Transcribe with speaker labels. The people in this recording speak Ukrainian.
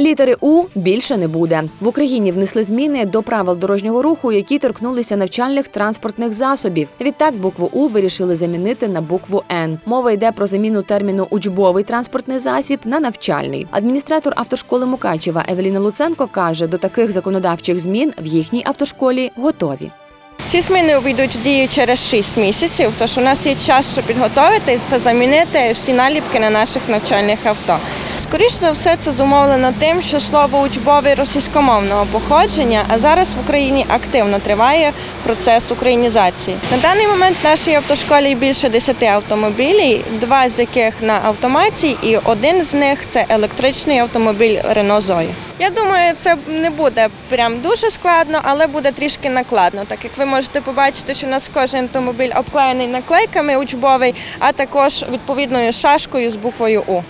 Speaker 1: Літери У більше не буде. В Україні внесли зміни до правил дорожнього руху, які торкнулися навчальних транспортних засобів. Відтак букву У вирішили замінити на букву Н. Мова йде про заміну терміну учбовий транспортний засіб на навчальний. Адміністратор автошколи Мукачева Евеліна Луценко каже, до таких законодавчих змін в їхній автошколі готові.
Speaker 2: Ці зміни увійдуть в дію через 6 місяців, тож у нас є час, щоб підготуватись та замінити всі наліпки на наших навчальних авто. Скоріше за все, це зумовлено тим, що слово учбовий російськомовного походження, а зараз в Україні активно триває процес українізації. На даний момент в нашій автошколі більше 10 автомобілів, два з яких на автоматі, і один з них це електричний автомобіль Renault Zoe. Я думаю, це не буде прям дуже складно, але буде трішки накладно, так як ви можете побачити, що у нас кожен автомобіль обклеєний наклейками учбовий, а також відповідною шашкою з буквою У.